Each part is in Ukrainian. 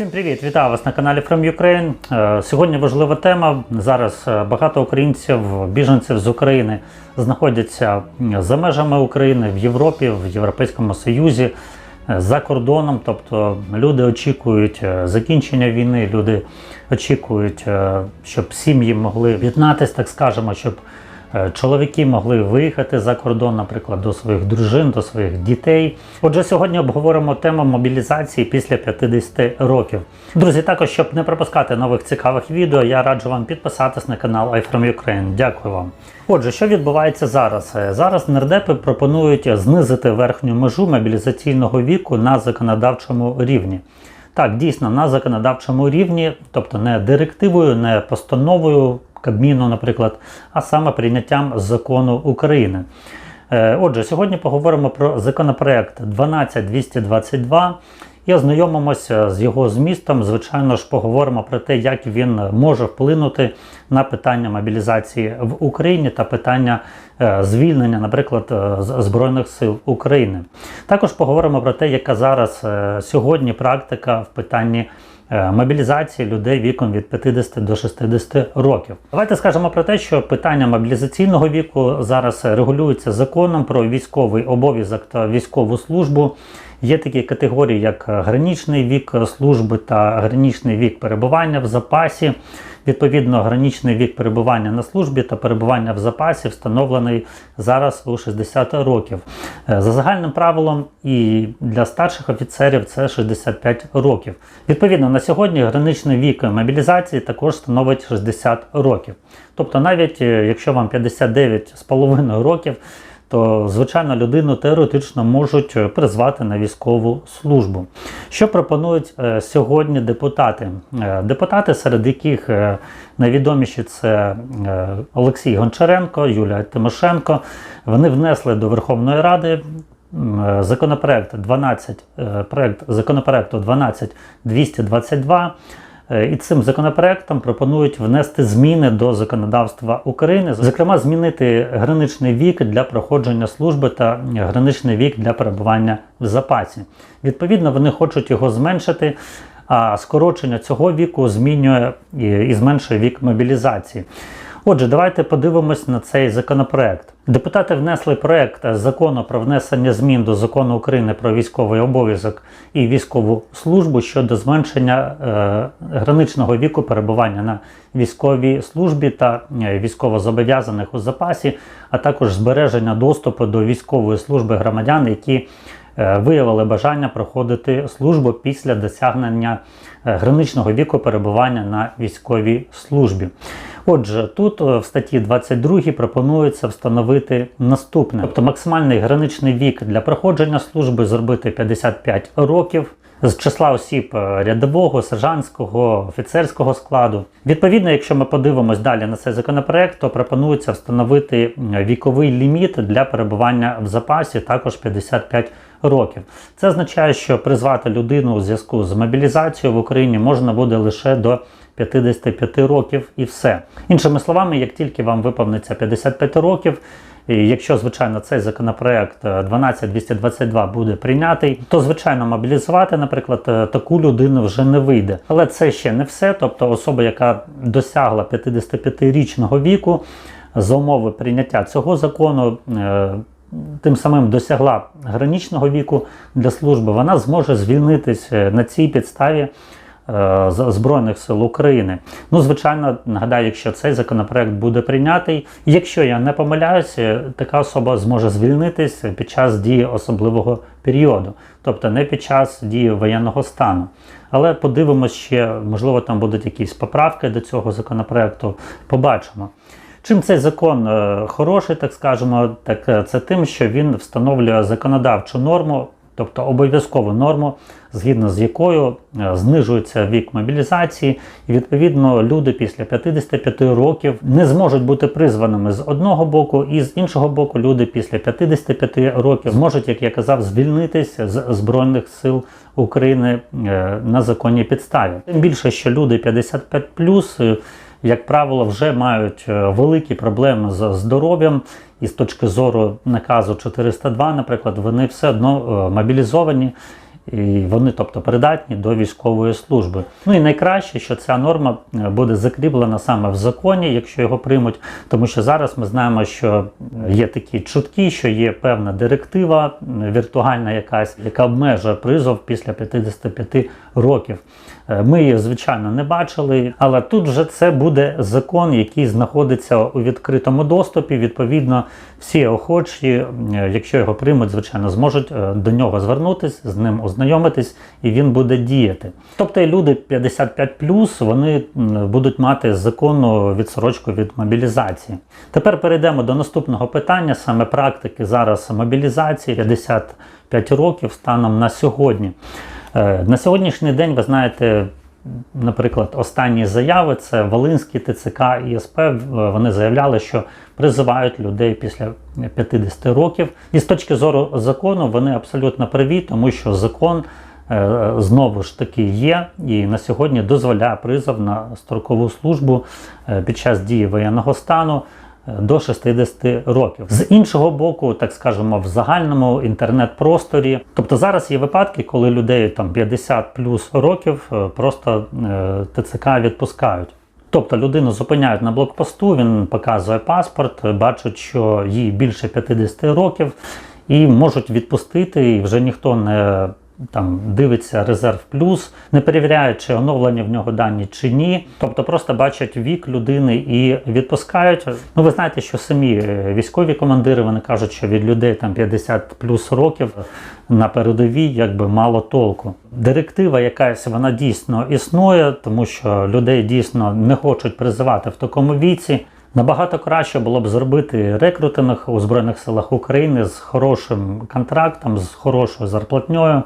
Всім привіт! Вітаю вас на каналі From Ukraine. Е, Сьогодні важлива тема. Зараз е, багато українців, біженців з України знаходяться за межами України в Європі, в Європейському Союзі, е, за кордоном. Тобто люди очікують закінчення війни, люди очікують, щоб сім'ї могли єднатись, так скажемо, щоб Чоловіки могли виїхати за кордон, наприклад, до своїх дружин, до своїх дітей. Отже, сьогодні обговоримо тему мобілізації після 50 років. Друзі, також щоб не пропускати нових цікавих відео, я раджу вам підписатись на канал iFrom Ukraine. Дякую вам. Отже, що відбувається зараз? Е, Зараз нардепи пропонують знизити верхню межу мобілізаційного віку на законодавчому рівні. Так, дійсно, на законодавчому рівні, тобто не директивою, не постановою Кабміну, наприклад, а саме прийняттям закону України. Е, Отже, сьогодні поговоримо про законопроект 12222 і ознайомимося з його змістом. Звичайно ж, поговоримо про те, як він може вплинути на питання мобілізації в Україні та питання е, звільнення, наприклад, е, Збройних сил України. Також поговоримо про те, яка зараз сьогодні практика в питанні. Е, Мобілізації людей віком від 50 до 60 років. Давайте скажемо про те, що питання мобілізаційного віку зараз регулюється законом про військовий обов'язок та військову службу. Є такі категорії, як граничний вік служби та граничний вік перебування в запасі. Відповідно, граничний вік перебування на службі та перебування в запасі встановлений зараз у 60 років. Е, За загальним правилом і для старших офіцерів це 65 років. Відповідно, на сьогодні граничний вік мобілізації також становить 60 років. Тобто, навіть е, якщо вам 59,5 років, то звичайно людину теоретично можуть е, призвати на військову службу. Що пропонують е, сьогодні депутати? Е, депутати, серед яких найвідоміші це Олексій Гончаренко, Юлія Тимошенко, вони внесли до Верховної Ради. Законопроект 12, е, проект законопроекту 12222, Е, І цим законопроектом пропонують внести зміни до законодавства України, зокрема, змінити граничний вік для проходження служби та граничний вік для перебування в запасі. Відповідно, вони хочуть його зменшити. А скорочення цього віку змінює і, і зменшує вік мобілізації. Отже, давайте подивимось на цей законопроект. Депутати внесли проект закону про внесення змін до закону України про військовий обов'язок і військову службу щодо зменшення е, граничного віку перебування на військовій службі та е, військовозобов'язаних у запасі, а також збереження доступу до військової служби громадян, які е, виявили бажання проходити службу після досягнення е, граничного віку перебування на військовій службі. Отже, тут е, в статті 22 пропонується встановити наступне: тобто максимальний граничний вік для проходження служби зробити 55 років. З числа осіб е, рядового, сержантського, офіцерського складу. Відповідно, якщо ми подивимось далі на цей законопроект, то пропонується встановити віковий ліміт для перебування в запасі також 55 років. Це означає, що призвати людину у зв'язку з мобілізацією в Україні можна буде лише до 55 років і все. Іншими словами, як тільки вам виповниться 55 років, і якщо, звичайно, цей законопроект е, 12222 буде прийнятий, то звичайно мобілізувати, наприклад, е, таку людину вже не вийде. Але це ще не все. Тобто особа, яка досягла 55-річного віку, за умови прийняття цього закону. е, Тим самим досягла граничного віку для служби, вона зможе звільнитись е, на цій підставі е, Збройних сил України. Ну, звичайно, нагадаю, якщо цей законопроект буде прийнятий, якщо я не помиляюся, така особа зможе звільнитись під час дії особливого періоду, тобто не під час дії воєнного стану. Але подивимось ще, можливо, там будуть якісь поправки до цього законопроекту. Побачимо. Чим цей закон е, хороший, так скажемо, так е, це тим, що він встановлює законодавчу норму, тобто обов'язкову норму, згідно з якою е, знижується вік мобілізації, і відповідно люди після 55 років не зможуть бути призваними з одного боку, і з іншого боку, люди після 55 років зможуть, як я казав, звільнитися з збройних сил України е, на законній підставі. Тим більше, що люди 55 е, як правило, вже мають е, великі проблеми з здоров'ям, і з точки зору наказу 402, наприклад, вони все одно е, мобілізовані. і вони, тобто, придатні до військової служби. Ну і найкраще, що ця норма е, буде закріплена саме в законі, якщо його приймуть, тому що зараз ми знаємо, що є такі чутки, що є певна директива віртуальна якась, яка обмежує призов після 55 років. Е, Ми її, звичайно, не бачили, але тут вже це буде закон, який знаходиться у відкритому доступі. Відповідно, всі охочі, е, якщо його приймуть, звичайно, зможуть е, до нього звернутися, з ним ознайомитись, і він буде діяти. Тобто люди 55+, вони будуть мати законну відсорочку від мобілізації. Тепер перейдемо до наступного питання, саме практики зараз мобілізації 55 років станом на сьогодні. Е, На сьогоднішній день, ви знаєте, наприклад, останні заяви це Волинський ТЦК і СП. Вони заявляли, що призивають людей після 50 років. І з точки зору закону вони абсолютно праві, тому що закон е, знову ж таки є і на сьогодні дозволяє призов на строкову службу е, під час дії воєнного стану до 60 років. З іншого боку, так скажемо, в загальному інтернет-просторі. Тобто зараз є випадки, коли людей там 50 плюс років е, просто е, ТЦК відпускають. Тобто людину зупиняють на блокпосту, він показує паспорт, бачать, що їй більше 50 років, і можуть відпустити, і вже ніхто не там дивиться резерв плюс, не перевіряють, чи оновлені в нього дані чи ні. Тобто просто бачать вік людини і відпускають. Ну ви знаєте, що самі е, військові командири вони кажуть, що від людей там 50 плюс років на передовій якби мало толку. Директива якась вона дійсно існує, тому що людей дійсно не хочуть призивати в такому віці. Набагато краще було б зробити рекрутинг у Збройних силах України з хорошим контрактом, з хорошою зарплатньою,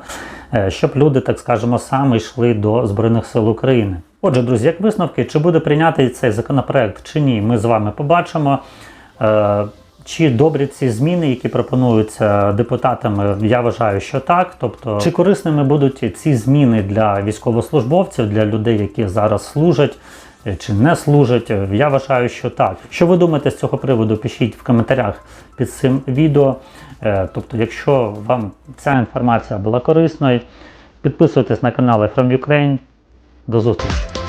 е, щоб люди, так скажемо, саме йшли до Збройних сил України. Отже, друзі, як висновки, чи буде прийнятий цей законопроект чи ні, ми з вами побачимо. Е, Чи добрі ці зміни, які пропонуються депутатами, я вважаю, що так. Тобто, чи корисними будуть ці зміни для військовослужбовців, для людей, які зараз служать чи не служать? Е, Я вважаю, що так. Що ви думаєте з цього приводу? Пишіть в коментарях під цим відео. Е, Тобто, якщо вам ця інформація була корисною, підписуйтесь на канал From Ukraine. До зустрічі!